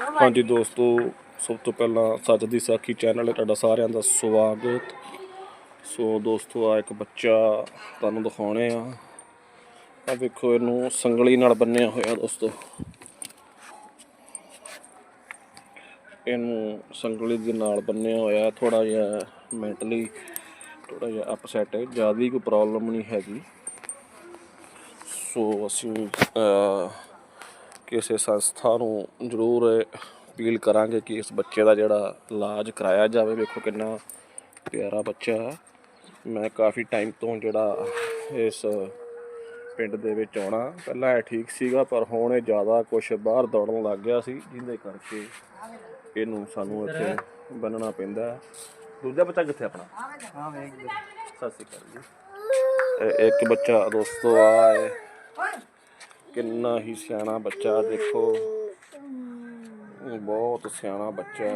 ਹਾਂਜੀ ਦੋਸਤੋ, ਸਭ ਤੋਂ ਪਹਿਲਾਂ ਸੱਚ ਦੀ ਸਾਖੀ ਚੈਨਲ ਹੈ ਤੁਹਾਡਾ ਸਾਰਿਆਂ ਦਾ ਸਵਾਗਤ। ਸੋ ਦੋਸਤੋ ਆ ਇੱਕ ਬੱਚਾ ਤੁਹਾਨੂੰ ਦਿਖਾਉਣੇ ਆ। ਆ ਵੇਖੋ ਇਹਨੂੰ ਸੰਗਲੀ ਨਾਲ ਬੰਨਿਆ ਹੋਇਆ ਦੋਸਤੋ। ਇਹਨੂੰ ਸੰਗਲੀ ਦੇ ਨਾਲ ਬੰਨਿਆ ਹੋਇਆ ਥੋੜਾ ਜਿਹਾ ਮੈਂਟਲੀ ਥੋੜਾ ਜਿਹਾ ਅਪਸੈਟ ਹੈ, ਜ਼ਿਆਦਾ ਕੋਈ ਪ੍ਰੋਬਲਮ ਨਹੀਂ ਹੈਗੀ। ਸੋ ਅਸੀਂ ਕਿਸੇ ਸੰਸਥਾ ਨੂੰ ਜ਼ਰੂਰ ਅਪੀਲ ਕਰਾਂਗੇ ਕਿ ਇਸ ਬੱਚੇ ਦਾ ਜਿਹੜਾ ਇਲਾਜ ਕਰਾਇਆ ਜਾਵੇ। ਵੇਖੋ ਕਿੰਨਾ ਪਿਆਰਾ ਬੱਚਾ ਹੈ। ਮੈਂ ਕਾਫੀ ਟਾਈਮ ਤੋਂ ਜਿਹੜਾ ਇਸ ਪਿੰਡ ਦੇ ਵਿੱਚ ਆਉਣਾ। ਪਹਿਲਾਂ ਇਹ ਠੀਕ ਸੀਗਾ ਪਰ ਹੁਣ ਇਹ ਜ਼ਿਆਦਾ ਕੁਝ ਬਾਹਰ ਦੌੜਨ ਲੱਗ ਗਿਆ ਸੀ ਜਿਹਦੇ ਕਰਕੇ ਇਹਨੂੰ ਸਾਨੂੰ ਇੱਥੇ ਬੰਨਣਾ ਪੈਂਦਾ। ਦੂਜਾ ਬੱਚਾ ਕਿੱਥੇ ਆਪਣਾ? ਹਾਂ ਵੇਖ ਸਤਿ ਸ਼੍ਰੀ ਅਕਾਲ ਜੀ। ਇੱਕ ਬੱਚਾ ਦੋਸਤੋ ਆ ਹੈ ਕਿੰਨਾ ਹੀ ਸਿਆਣਾ ਬੱਚਾ ਦੇਖੋ। ਬਹੁਤ ਸਿਆਣਾ ਬੱਚਾ।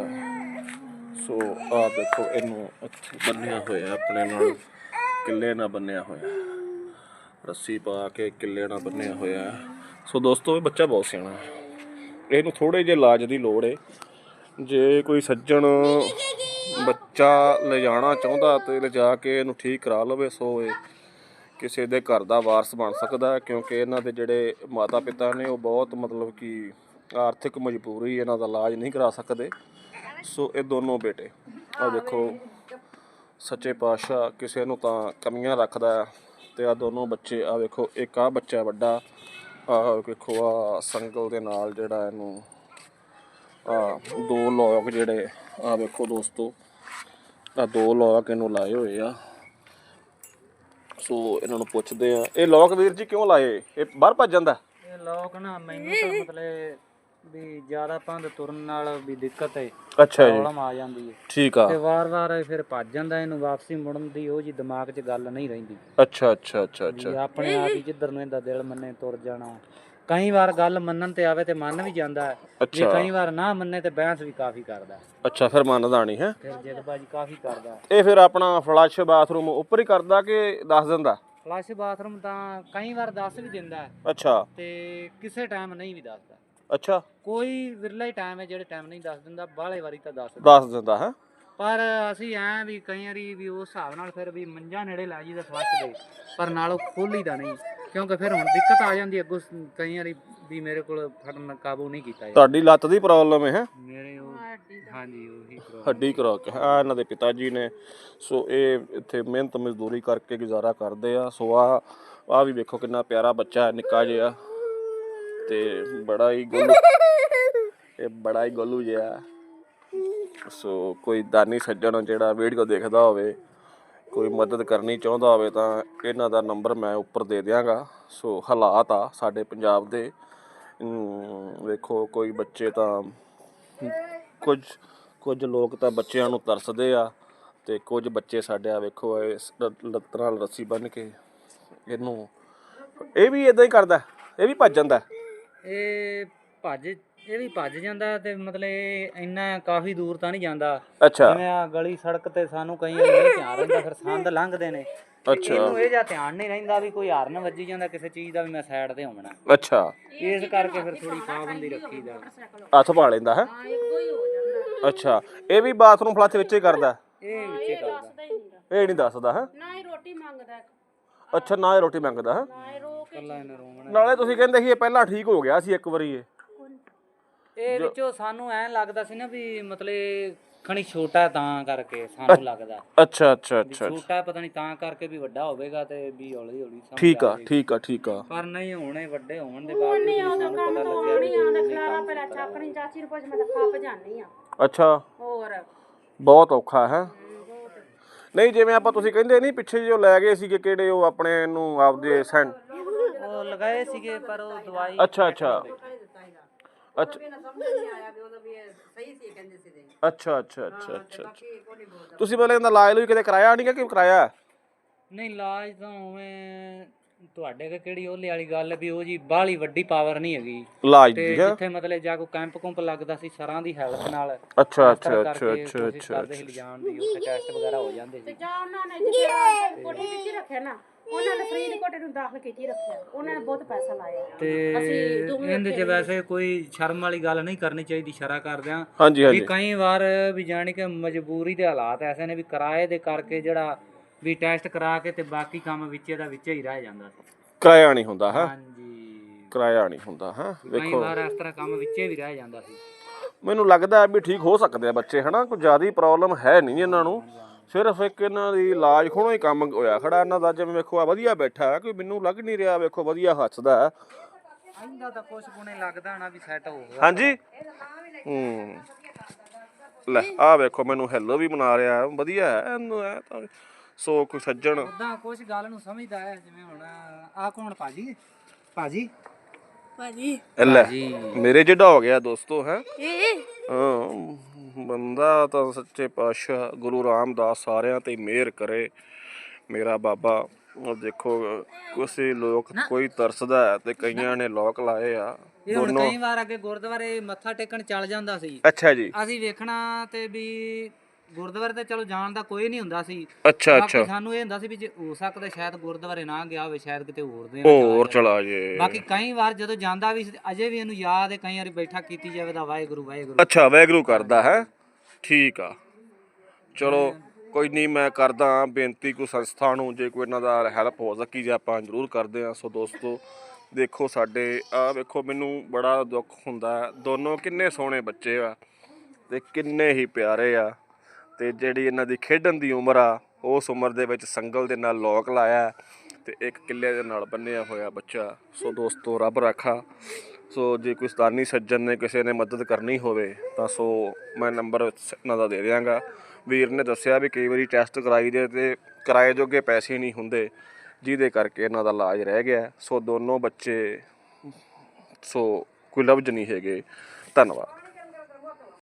ਸੋ ਆ ਦੇਖੋ ਇਹਨੂੰ ਇੱਥੇ ਬੰਨਿਆ ਹੋਇਆ, ਆਪਣੇ ਨਾਲ ਕਿੱਲੇ ਨਾਲ ਬੰਨਿਆ ਹੋਇਆ। ਰੱਸੀ ਪਾ ਕੇ ਕਿੱਲੇ ਨਾਲ ਬੰਨਿਆ ਹੋਇਆ। ਸੋ ਦੋਸਤੋ, ਇਹ ਬੱਚਾ ਬਹੁਤ ਸਿਆਣਾ ਹੈ। ਇਹਨੂੰ ਥੋੜੇ ਜਿਹੇ ਇਲਾਜ ਦੀ ਲੋੜ ਏ। ਜੇ ਕੋਈ ਸੱਜਣ ਬੱਚਾ ਲਿਜਾਣਾ ਚਾਹੁੰਦਾ ਤੇ ਲਿਜਾ ਕੇ ਇਹਨੂੰ ਠੀਕ ਕਰਾ ਲਵੇ, ਸੋ ਇਹ ਕਿਸੇ ਦੇ ਘਰ ਦਾ ਵਾਰਸ ਬਣ ਸਕਦਾ ਹੈ, ਕਿਉਂਕਿ ਇਹਨਾਂ ਦੇ ਜਿਹੜੇ ਮਾਤਾ ਪਿਤਾ ਨੇ, ਉਹ ਬਹੁਤ ਮਤਲਬ ਕਿ ਆਰਥਿਕ ਮਜਬੂਰੀ ਇਹਨਾਂ ਦਾ ਇਲਾਜ ਨਹੀਂ ਕਰਾ ਸਕਦੇ। ਸੋ ਇਹ ਦੋਨੋਂ ਬੇਟੇ ਆ ਦੇਖੋ, ਸੱਚੇ ਪਾਤਸ਼ਾਹ ਕਿਸੇ ਨੂੰ ਤਾਂ ਕਮੀਆਂ ਰੱਖਦਾ ਹੈ ਤੇ ਆ ਦੋਨੋਂ ਬੱਚੇ ਆ ਵੇਖੋ ਇੱਕ ਆ ਬੱਚਾ ਵੱਡਾ ਆ ਵੇਖੋ ਆ ਸੰਗਲ ਦੇ ਨਾਲ ਜਿਹੜਾ ਇਹਨੂੰ ਆ ਦੋ ਲੋਕ ਜਿਹੜੇ ਆ ਵੇਖੋ ਦੋਸਤੋ ਆ ਦੋ ਲੋਕ ਇਹਨੂੰ ਲਾਏ ਹੋਏ ਆ। ਸੋ ਇਹਨਾਂ ਨੂੰ ਪੁੱਛਦੇ ਆ। ਇਹ ਲੋਕ ਵੀਰ ਜੀ ਕਿਉਂ ਲਾਏ? ਇਹ ਬਾਹਰ ਭੱਜ ਜਾਂਦਾ? ਇਹ ਲੋਕ ਨਾ ਮੈਨੂੰ ਤਾਂ ਮਤਲਬ ਵੀ ਜ਼ਿਆਦਾ ਪੰਦ ਤੁਰਨ ਨਾਲ ਵੀ ਦਿੱਕਤ ਹੈ ਅੱਛਾ ਜੀ। ਪ੍ਰੋਬਲਮ ਆ ਜਾਂਦੀ ਹੈ ਠੀਕ ਆ। ਤੇ ਵਾਰ-ਵਾਰ ਇਹ ਫਿਰ ਭੱਜ ਜਾਂਦਾ ਇਹਨੂੰ ਵਾਪਸੀ ਮੁੜਨ ਦੀ ਉਹ ਜੀ ਦਿਮਾਗ 'ਚ ਗੱਲ ਨਹੀਂ ਰਹਿੰਦੀ। ਅੱਛਾ ਅੱਛਾ ਅੱਛਾ ਵੀ ਅੱਛਾ ਆਪਣੇ ਆਪ ਹੀ ਜਿੱਧਰ ਨੂੰ ਇਹਦਾ ਦਿਲ ਮੰਨੇ ਤੁਰ ਜਾਣਾ। ਕਈ ਵਾਰ ਗੱਲ ਮੰਨਣ ਤੇ ਆਵੇ ਤੇ ਮੰਨ ਵੀ ਜਾਂਦਾ ਹੈ। ਜੇ ਅੱਛਾ। ਕਈ ਵਾਰ ਨਾ ਮੰਨੇ ਤੇ ਬਹਿਸ ਵੀ ਕਾਫੀ ਕਰਦਾ ਹੈ। ਅੱਛਾ ਫਿਰ ਮੰਨਦਾ ਨਹੀਂ ਹੈ? ਫਿਰ ਜਿੱਦਬਾਜੀ ਕਾਫੀ ਕਰਦਾ ਹੈ। ਇਹ ਫਿਰ ਆਪਣਾ ਫਲਸ਼ ਬਾਥਰੂਮ ਉੱਪਰ ਹੀ ਕਰਦਾ ਕਿ ਦੱਸ ਦਿੰਦਾ? ਫਲਸ਼ ਬਾਥਰੂਮ ਤਾਂ ਕਈ ਵਾਰ ਦੱਸ ਵੀ ਦਿੰਦਾ ਹੈ। ਅੱਛਾ। ਤੇ ਕਿਸੇ ਟਾਈਮ ਨਹੀਂ ਵੀ ਦੱਸਦਾ। ਅੱਛਾ। ਕੋਈ ਵਿਰਲਾ ਹੀ ਟਾਈਮ ਹੈ ਜਿਹੜੇ ਟਾਈਮ ਨਹੀਂ ਦੱਸ ਦਿੰਦਾ ਬਾਹਲੇ ਵਾਰੀ ਤਾਂ ਦੱਸ ਦਿੰਦਾ। ਦੱਸ ਦਿੰਦਾ ਹੈ? ਪਰ ਅਸੀਂ ਐ ਵੀ ਕਈ ਵਾਰੀ ਵੀ ਉਸ ਹਿਸਾਬ ਨਾਲ ਫਿਰ ਵੀ ਮੰਜਾ ਨੇੜੇ ਲਾ ਜੀਦਾ ਫਲਸ਼ ਦੇ ਪਰ ਨਾਲੋਂ ਖੋਲੀਦਾ ਨਹੀਂ ਕਿਉਂਕਿ ਫਿਰ ਹੁਣ ਦਿੱਕਤ ਆ ਜਾਂਦੀ ਹੈ ਅੱਗੋਂ ਸ- ਕਈ ਵਾਰੀ ਵੀ ਮੇਰੇ ਕੋਲ ਫੜਨ ਕਾਬੂ ਨਹੀਂ ਕੀਤਾ ਜਾਂਦਾ। ਤੁਹਾਡੀ ਲੱਤ ਦੀ ਪ੍ਰੋਬਲਮ ਹੈ ਮੇਰੇ ਉਹ ਹਾਂਜੀ ਉਹੀ problem। ਹੱਡੀ ਕਰੋਕ ਆ ਇਹਨਾਂ ਦੇ ਪਿਤਾ ਜੀ ਨੇ। ਸੋ ਇਹ ਇੱਥੇ ਮਿਹਨਤ ਮਜ਼ਦੂਰੀ ਕਰਕੇ ਗੁਜ਼ਾਰਾ ਕਰਦੇ ਆ। ਸੋ ਆ ਆ ਵੀ ਵੇਖੋ ਕਿੰਨਾ ਪਿਆਰਾ ਬੱਚਾ ਹੈ ਨਿੱਕਾ ਜਿਹਾ। ਤੇ ਬੜਾ ਹੀ ਗੋਲੂ, ਇਹ ਬੜਾ ਹੀ ਗੋਲੂ ਜਿਹਾ ਸੋ ਕੋਈ ਦਾਨੀ ਸੱਜਣ ਜਿਹੜਾ ਵੀਡੀਓ ਦੇਖਦਾ ਹੋਵੇ, ਕੋਈ ਮਦਦ ਕਰਨੀ ਚਾਹੁੰਦਾ ਹੋਵੇ ਤਾਂ ਇਹਨਾਂ ਦਾ ਨੰਬਰ ਮੈਂ ਉੱਪਰ ਦੇ ਦਿਆਂਗਾ। ਸੋ ਹਾਲਾਤ ਆ ਸਾਡੇ ਪੰਜਾਬ ਦੇ। ਵੇਖੋ, ਕੋਈ ਬੱਚੇ ਤਾਂ ਕੁਝ ਕੁਝ ਲੋਕ ਤਾਂ ਬੱਚਿਆਂ ਨੂੰ ਤਰਸਦੇ ਆ ਤੇ ਕੁਝ ਬੱਚੇ ਸਾਡੇ ਆ, ਵੇਖੋ ਇਸ ਲੱਤਾਂ ਨਾਲ ਰੱਸੀ ਬੰਨ ਕੇ ਇਹਨੂੰ, ਇਹ ਵੀ ਇਦਾਂ ਹੀ ਕਰਦਾ, ਇਹ ਵੀ ਭੱਜ ਜਾਂਦਾ। ਇਹ ਭੱਜ ਇਹ ਵੀ ਭੱਜ ਜਾਂਦਾ ਤੇ ਮਤਲਬ ਇਹ ਇੰਨਾ ਕਾਫੀ ਦੂਰ ਤਾਂ ਨਹੀਂ ਜਾਂਦਾ। ਅੱਛਾ। ਜਿਵੇਂ ਆ ਗਲੀ ਸੜਕ ਤੇ ਸਾਨੂੰ ਕਈ ਵਾਰੀ ਨਹੀਂ ਧਿਆਨ ਰਹਿੰਦਾ ਫਿਰ ਸੰਦ ਲੰਘਦੇ ਨੇ। ਅੱਛਾ। ਇਹਨੂੰ ਇਹ ਜਾਂ ਧਿਆਨ ਨਹੀਂ ਰਹਿੰਦਾ ਵੀ ਕੋਈ ਹਾਰਨ ਵੱਜੀ ਜਾਂਦਾ ਕਿਸੇ ਚੀਜ਼ ਦਾ ਵੀ ਮੈਂ ਸਾਈਡ ਤੇ ਹੋਣਾ ਅੱਛਾ। ਇਸ ਕਰਕੇ ਫਿਰ ਥੋੜੀ ਪਾਬੰਦੀ ਰੱਖੀਦਾ ਹੱਥ ਪਾ ਲੈਂਦਾ ਹੈ? ਅੱਛਾ। ਇਹ ਵੀ ਬਾਥਰੂਮ ਫਲੱਸ਼ ਵਿੱਚ ਹੀ ਕਰਦਾ? ਇਹ ਵਿੱਚੇ ਕਰਦਾ। ਇਹ ਨਹੀਂ ਦੱਸਦਾ ਹੈ? ਨਾ ਹੀ ਰੋਟੀ ਮੰਗਦਾ ਅੱਛਾ ਨਾ ਇਹ ਰੋਟੀ ਮੰਗਦਾ ਹੈ? ਹੀ ਕੱਲਾ ਇਹਨੇ ਰੋਵਣਾ ਨਾਲੇ ਤੁਸੀਂ ਕਹਿੰਦੇ ਸੀ ਇਹ ਪਹਿਲਾਂ ਠੀਕ ਹੋ ਗਿਆ ਸੀ ਇੱਕ ਵਾਰੀ ਇਹ। ਇਹ ਵਿੱਚੋਂ ਸਾਨੂੰ ਐਂ ਲੱਗਦਾ ਸੀ ਨਾ ਵੀ ਮਤਲਬ ਖਣੀ ਛੋਟਾ ਤਾਂ ਕਰਕੇ ਸਾਨੂੰ ਲੱਗਦਾ। ਅੱਛਾ ਅੱਛਾ ਵੀ ਅੱਛਾ ਛੋਟਾ ਪਤਾ ਨਹੀਂ ਤਾਂ ਕਰਕੇ ਵੀ ਵੱਡਾ ਹੋਵੇਗਾ ਤੇ ਵੀ ਹੌਲੀ ਹੌਲੀ ਸਮਝ ਠੀਕ ਆ। ਠੀਕ ਆ ਠੀਕ ਆ। ਪਰ ਨਹੀਂ ਹੋਣੇ ਵੱਡੇ ਹੋਣ ਦੇ ਬਾਵਜੂਦ ਵੀ ਸਾਨੂੰ ਪਤਾ ਲੱਗਿਆ ਵੀ ਆਉਂਦਾ ਖਲਾਰਾ ਪਹਿਲਾਂ ਚਾਕਣੀ ਚਾਚੀ ਨੂੰ ਪੁੱਛ ਮੈਂ ਤਾਂ ਖੱਪ ਜਾਨੀ ਆ। ਅੱਛਾ। ਹੋਰ। ਬਹੁਤ ਔਖਾ ਹੈ। ਨਹੀਂ ਜਿਵੇਂ ਆਪਾਂ ਤੁਸੀਂ ਕਹਿੰਦੇ ਨਹੀਂ ਪਿੱਛੇ ਜੋ ਲੈ ਗਏ ਸੀਗੇ ਕਿਹੜੇ ਉਹ ਆਪਣੇ ਨੂੰ ਆਪਦੇ ਸੈਂਡ ਉਹ ਲਗਾਏ ਸੀਗੇ ਪਰ ਉਹ ਦਵਾਈ ਅੱਛਾ ਅੱਛਾ। ਅੱਛਾ। ਅੱਛਾ ਅੱਛਾ ਅੱਛਾ ਅੱਛਾ ਤੁਸੀਂ ਮਤਲਬ ਇਹਦਾ ਇਲਾਜ ਲਈ ਕਿਤੇ ਕਰਾਇਆ ਨਹੀਂ ਕਿ ਕਰਾਇਆ? ਨਹੀਂ ਇਲਾਜ ਤਾਂ ਉਵੇਂ ਤੁਹਾਡੇ ਕੇ ਕਿਹੜੀ ਉਹਲੇ ਵਾਲੀ ਗੱਲ ਵੀ ਉਹ ਜੀ ਬਾਹਲੀ ਵੱਡੀ ਪਾਵਰ ਨਹੀਂ ਹੈਗੀ। ਇਲਾਜ ਦੀ ਹੈ ਜਿੱਥੇ ਮਤਲਬ ਜਾ ਕੋ ਕੈਂਪ ਕੁੰਪ ਲੱਗਦਾ ਸੀ ਸਰਾਂ ਦੀ ਹੈਲਪ ਨਾਲ ਅੱਛਾ ਅੱਛਾ ਅੱਛਾ ਅੱਛਾ ਅੱਛਾ ਲਿਜਾਣ ਦੀ ਉੱਥੇ ਟੈਸਟ ਵਗੈਰਾ ਹੋ ਜਾਂਦੇ ਸੀ। ਤੇ ਜਾਂ ਉਹਨਾਂ ਨੇ ਜਿਹੜੇ ਕੋਠੀ ਵਿੱਚ ਰੱਖਿਆ ਨਾ ਉਹਨਾਂ ਨੇ ਫਰੀਦਕੋਟ ਨੂੰ ਦਾਖਲ ਕੀਤੀ ਰੱਖਿਆ। ਉਹਨਾਂ ਨੇ ਬਹੁਤ ਪੈਸਾ ਲਾਇਆ। ਤੇ ਅਸੀਂ ਦੋਵੇਂ ਇਹਦੇ 'ਚ ਵੈਸੇ ਕੋਈ ਸ਼ਰਮ ਵਾਲੀ ਗੱਲ ਨਹੀਂ ਕਰਨੀ ਚਾਹੀਦੀ ਸ਼ਰਾ ਕਰਦਿਆਂ ਹਾਂਜੀ ਵੀ ਹਾਂਜੀ। ਕਈ ਵਾਰ ਵੀ ਜਾਣੀ ਕਿ ਮਜਬੂਰੀ ਦੇ ਹਾਲਾਤ ਐਸੇ ਨੇ ਵੀ ਕਿਰਾਏ ਦੇ ਕਰਕੇ ਜਿਹੜਾ ਵੀ ਟੈਸਟ ਕਰਾ ਕੇ ਤੇ ਬਾਕੀ ਕੰਮ ਵਿੱਚ ਇਹਦਾ ਵਿੱਚ ਹੀ ਰਹਿ ਜਾਂਦਾ ਸੀ। ਕਿਰਾਇਆ ਨਹੀਂ ਹੁੰਦਾ ਹਾਂ? ਹਾਂਜੀ। ਕਿਰਾਇਆ ਨਹੀਂ ਹੁੰਦਾ ਹਾਂ? ਕਈ ਵੇਖੋ। ਵਾਰ ਇਸ ਤਰ੍ਹਾਂ ਕੰਮ ਵਿੱਚੇ ਵੀ ਰਹਿ ਜਾਂਦਾ ਸੀ। ਮੈਨੂੰ ਲੱਗਦਾ ਹੈ ਵੀ ਠੀਕ ਹੋ ਸਕਦੇ ਆ ਬੱਚੇ ਹਨਾ? ਕੋਈ ਜ਼ਿਆਦਾ ਪ੍ਰੋਬਲਮ ਹੈ ਨਹੀਂ ਇਹਨਾਂ ਨੂੰ। ਸਿਰਫ ਇੱਕ ਇਹਨਾਂ ਦੀ ਇਲਾਜ ਖੋਣੋ ਹੀ ਕੰਮ ਹੋਇਆ ਖੜਾ ਇਹਨਾਂ ਦਾ ਜਿਵੇਂ ਵੇਖੋ ਆ ਵਧੀਆ ਬੈਠਾ ਹੈ ਕੋਈ ਮੈਨੂੰ ਲੱਗ ਨਹੀਂ ਰਿਹਾ ਵੇਖੋ ਵਧੀਆ ਹੱਸਦਾ। ਹੈ ਇਹਦਾ ਤਾਂ ਕੁਝ ਗੁਣੇ ਲੱਗਦਾ ਨਾ ਵੀ ਸੈੱਟ ਹੋ ਗਿਆ। ਹਾਂਜੀ? ਹੂੰ। ਲੈ ਆ ਵੇਖੋ ਮੈਨੂੰ ਹੈਲੋ ਵੀ ਬਣਾ ਰਿਹਾ ਹੈ, ਵਧੀਆ ਹੈ ਇਹਨੂੰ ਐ ਤਾਂ ਸੋ ਕੋਈ ਸੱਜਣ। ਉਦਾਂ ਕੁਝ ਗੱਲ ਨੂੰ ਸਮਝਦਾ ਹੈ ਜਿਵੇਂ ਹੁਣ ਆ ਕੌਣ ਭਾਜੀ? ਭਾਜੀ? ਭਾਜੀ। ਲੈ ਮੇਰੇ ਜਿਹੜਾ ਹੋ ਗਿਆ ਦੋਸਤੋ ਹੈ? ਇਹ? ਹਾਂ। ਬੰਦਾ ਤਾਂ ਸੱਚੇ ਪਾਤਸ਼ਾਹ ਗੁਰੂ ਰਾਮਦਾਸ ਸਾਰਿਆਂ ਤੇ ਮਿਹਰ ਕਰੇ। ਮੇਰਾ ਬਾਬਾ ਉਹ ਦੇਖੋ ਕਿਸੇ ਲੋਕ ਕੋਈ ਤਰਸਦਾ ਹੈ ਤੇ ਕਈਆਂ ਨੇ ਲੋਕ ਲਾਏ ਆ। ਇਹ ਹੁਣ ਕਈ ਵਾਰ ਅੱਗੇ ਗੁਰਦੁਆਰੇ ਮੱਥਾ ਟੇਕਣ ਚੱਲ ਜਾਂਦਾ ਸੀ। ਅੱਛਾ ਜੀ। ਅਸੀਂ ਵੇਖਣਾ ਤੇ ਵੀ ਗੁਰਦੁਆਰੇ ਤੇ ਚਲੋ ਜਾਣ ਦਾ ਕੋਈ ਨਹੀਂ ਹੁੰਦਾ ਸੀ। ਅੱਛਾ ਬਾਕੀ ਅੱਛਾ। ਸਾਨੂੰ ਇਹ ਹੁੰਦਾ ਸੀ ਵੀ ਜੇ ਹੋ ਸਕਦਾ ਸ਼ਾਇਦ ਗੁਰਦੁਆਰੇ ਨਾ ਗਿਆ ਹੋਵੇ ਸ਼ਾਇਦ ਕਿਤੇ ਹੋਰ ਦੇ ਹੋਰ ਚਲਾ ਜੇ। ਬਾਕੀ ਕਈ ਵਾਰ ਜਦੋਂ ਜਾਂਦਾ ਵੀ ਸੀ, ਅਜੇ ਵੀ ਇਹਨੂੰ ਯਾਦ ਹੈ ਕਈ ਵਾਰੀ ਬੈਠਾ ਕੀਤੀ ਜਾਵੇ ਤਾਂ ਵਾਹਿਗੁਰੂ ਵਾਹਿਗੁਰੂ। ਅੱਛਾ ਵੈਗਰੂ ਕਰਦਾ ਹੈ। ਠੀਕ ਆ। ਚਲੋ ਕੋਈ ਨਹੀਂ ਮੈਂ ਕਰਦਾ ਬੇਨਤੀ ਕੋਈ ਸੰਸਥਾ ਨੂੰ ਜੇ ਕੋਈ ਇਹਨਾਂ ਦਾ ਹੈਲਪ ਹੋ ਸਕੀ ਜੇ ਆਪਾਂ ਜ਼ਰੂਰ ਕਰਦੇ ਆ ਸੋ ਦੋਸਤੋ ਦੇਖੋ ਸਾਡੇ ਆ ਵੇਖੋ ਮੈਨੂੰ ਬੜਾ ਦੁੱਖ ਹੁੰਦਾ। ਹੈ। ਦੋਨੋਂ ਕਿੰਨੇ ਸੋਹਣੇ ਬੱਚੇ ਆ ਤੇ ਕਿੰਨੇ ਹੀ ਪਿਆਰੇ ਆ। ਤੇ ਜਿਹੜੀ ਇਹਨਾਂ ਦੀ ਖੇਡਣ ਦੀ ਉਮਰ ਆ, ਉਸ ਉਮਰ ਦੇ ਵਿੱਚ ਸੰਗਲ ਦੇ ਨਾਲ ਲੋਕ ਲਾਇਆ ਹੈ ਤੇ ਇੱਕ ਕਿੱਲੇ ਦੇ ਨਾਲ ਬੰਨਿਆ ਹੋਇਆ ਬੱਚਾ। ਸੋ ਦੋਸਤੋ, ਰੱਬ ਰਾਖਾ। ਸੋ ਜੇ ਕੋਈ ਸਤਾਨੀ ਸੱਜਣ ਨੇ ਕਿਸੇ ਨੇ ਮਦਦ ਕਰਨੀ ਹੋਵੇ, ਤਾਂ ਸੋ ਮੈਂ ਨੰਬਰ ਇਹਨਾਂ ਦਾ ਦੇ ਦਿਆਂਗਾ। ਵੀਰ ਨੇ ਦੱਸਿਆ ਵੀ ਕਈ ਵਾਰੀ ਟੈਸਟ ਕਰਾਈ ਦੇ ਤੇ ਕਿਰਾਏ ਜੋਗੇ ਪੈਸੇ ਨਹੀਂ ਹੁੰਦੇ, ਜਿਹਦੇ ਕਰਕੇ ਇਹਨਾਂ ਦਾ ਇਲਾਜ ਰਹਿ ਗਿਆ। ਸੋ ਦੋਨੋਂ ਬੱਚੇ, ਸੋ ਕੋਈ ਲਫ਼ਜ਼ ਨਹੀਂ ਹੈਗੇ। ਧੰਨਵਾਦ।